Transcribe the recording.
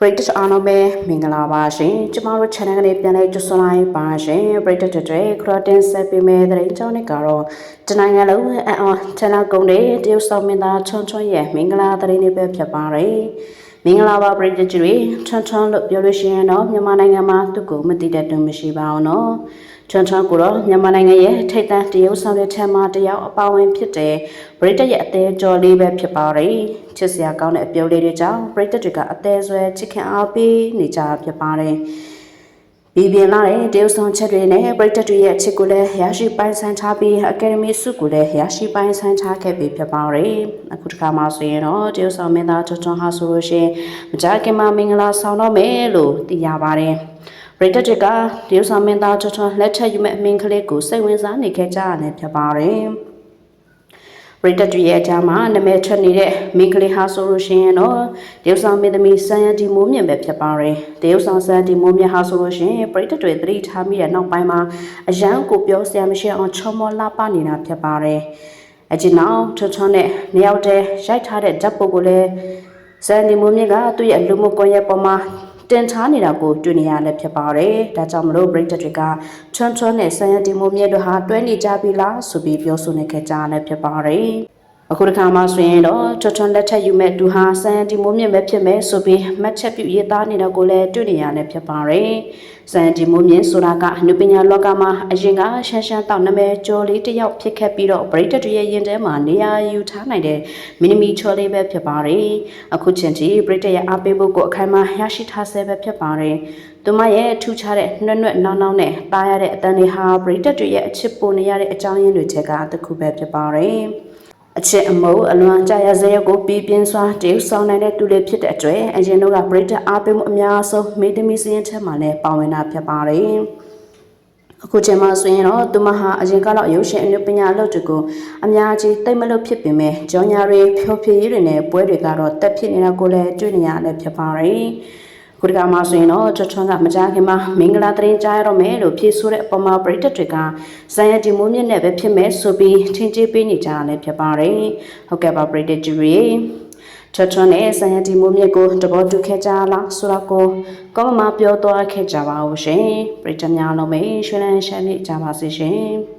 ပရိသတ်အားလုံးပဲမင်္ဂလာပါရှင်ကျမတို့ channel ကနေပြန်လည်ကြိုဆိုလိုက်ပါရှင်ပရိသတ်တွေခရတင်ဆက်ပေးမယ့်တဲ့ကြောင်းနဲ့ကတော့တနိုင်ငံလုံးအအောင် channel ကုန်တဲ့တရုတ်ဆောင်မင်းသားချွန်ချွန်ရဲ့မင်္ဂလာသတင်းလေးပဲဖြစ်ပါတယ်မင်္ဂလာပါပရိသတ်တွေချွန်ချွန်လို့ပြောလို့ရှိရင်တော့မြန်မာနိုင်ငံမှာသူ့ကိုမသိတဲ့သူမရှိပါဘူးနော် ချွန်ချွန်ကိုတော့မြန်မာနိုင်ငံရဲ့ထိပ်တန်းတရုတ်ဆောင်တဲ့ထဲမှာတယောက်အပါဝင်ဖြစ်တဲ့ပရိသတ်ရဲ့အသေးကြော်လေးပဲဖြစ်ပါတယ်ချစ်စရာကောင်းတဲ့အပြုံးလေးတွေကြောင့်ပရိသတ်တွေကအသေးဆွဲချစ်ခင်အားပေးနေကြဖြစ်ပါတယ်ဒီပြင်လာတဲ့တရုတ်ဆောင်ချက်တွေနဲ့ပရိသတ်တွေရဲ့အချစ်ကိုလည်းရရှိပိုင်ဆိုင်ထားပြီးအကယ်ဒမီဆုကိုလည်းရရှိပိုင်ဆိုင်ထားခဲ့ပြီးဖြစ်ပါတယ်အခုတစ်ခါမှဆိုရင်တော့တရုတ်ဆောင်မင်းသားချွန်ချွန်ဟာဆိုလို့ရှိရင်မကြခင်မှာမင်္ဂလာဆောင်တော့မယ်လို့သိရပါတယ် ပရိသတ်တွေကတရုတ်ဆောင်မင်းသားချွန်ချွန်လက်ထက်ယူမဲ့အမင်းကလေးကိုစိတ်ဝင်စားနေခဲ့ကြရတယ်ဖြစ်ပါတယ်ပရိသတ်တွေရဲ့အကြမ်းမှာနာမည်ထွက်နေတဲ့မိန်းကလေးဟာဆိုလို့ရှိရင်တော့တရုတ်ဆောင်မင်းသမီးဆန်ရတီမိုးမြင့်ပဲဖြစ်ပါတယ်တရုတ်ဆောင်ဆန်ရတီမိုးမြင့်ဟာဆိုလို့ရှိရင်ပရိသတ်တွေသတိထားမိတဲ့နောက်ပိုင်းမှာအရန်ကိုပြောစရာမရှိအောင်ချောမောလှပနေတာဖြစ်ပါတယ်အကျဉ်းအောင်ချွတ်ချွန်းနဲ့နှစ်ယောက်တည်းရိုက်ထားတဲ့ဓာတ်ပုံကိုလည်းဆန်ရတီမိုးမြင့်ကသူ့ရဲ့လူမှုကွန်ရက်ပေါ်မှာ တင်ထားနေတာကိုတွေ့နေရလည်းဖြစ်ပါတယ်။ဒါကြောင့်မလို့ပရိသတ်တွေကချွန်းချွန်းနဲ့ဆန်ရတီမိုးမြင့်တို့ဟာတွဲနေကြပြီလားဆိုပြီးပြောဆိုနေခဲ့ကြလည်းဖြစ်ပါတယ်။ အခုတစ်ခါမှဆိုရင်တော့ချွတ်ချွန်းလက်ထက်ယူမဲ့သူဟာဆန်ရတီမိုးမြင့်ပဲဖြစ်မယ်ဆိုပြီးမှတ်ချက်ပြုရေးသားနေတာကိုလည်းတွေ့နေရလည်းဖြစ်ပါတယ်။ဆန်ရတီမိုးမြင့်ဆိုတာကအနုပညာလောကမှာအရင်ကရှမ်းရှမ်းတောက်နာမည်ကျော်လေးတစ်ယောက်ဖြစ်ခဲ့ပြီးတော့ပရိသတ်တွေရဲ့ရင်ထဲမှာနေရာယူထားနိုင်တဲ့မီနီမီချော်လေးပဲဖြစ်ပါတယ်။အခုချိန်ထိပရိသတ်ရဲ့အားပေးဖို့ကိုအခိုင်အမာရရှိထားဆဲပဲဖြစ်ပါတယ်။သူမရဲ့ထူးခြားတဲ့နှွက်နှွက်နောင်းနောင်းနဲ့တားရတဲ့အတန်တွေဟာပရိသတ်တွေရဲ့အချစ်ပိုနေရတဲ့အကြောင်းရင်းတွေချက်ကတစ်ခုပဲဖြစ်ပါတယ်။ အချစ်အမုန်းအလွန်ကြာရစရကိုပြပြင်းစွာတည်ဆောင်နိုင်တဲ့သူတွေဖြစ်တဲ့အတွက်အရင်တို့ကပရိသတ်အားပေးမှုအများဆုံးမေတ္တမီစရင်ထဲမှာလည်းပါဝင်တာဖြစ်ပါတယ်။အခုချိန်မှာဆိုရင်တော့သူမဟာအရင်ကတော့ရုပ်ရှင်အနုပညာအလုပ်တွေကိုအများကြီးတိတ်မလို့ဖြစ်ပေမဲ့ကြောင်ညာတွေဖြောဖြေရေးတွေနဲ့ပွဲတွေကတော့တက်ဖြစ်နေတာကိုလည်းတွေ့နေရတယ်ဖြစ်ပါတယ်။ ခုတကမှဆိုရင်တော့ချွတ်ချွန်းကမကြခင်မှာမင်္ဂလာတရင်ကြားရတော့မယ်လို့ဖြေဆိုတဲ့အပေါ်မှာပရိသတ်တွေကဇန်ရတီမိုးမြင့်နဲ့ပဲဖြစ်မယ်ဆိုပြီးထင်ကြေးပေးနေကြတာလည်းဖြစ်ပါတယ်။ဟုတ်ကဲ့ပါပရိသတ်ကြီးချွတ်ချွန်းနဲ့ဇန်ရတီမိုးမြင့်ကိုတဘောတူခဲ့ကြလားဆိုတော့ကိုကောမမပြောသွားခဲ့ကြပါဦးရှင်။ပရိသတ်များလုံးပဲရွှေလန်းရှမ်းနေကြပါစေရှင်။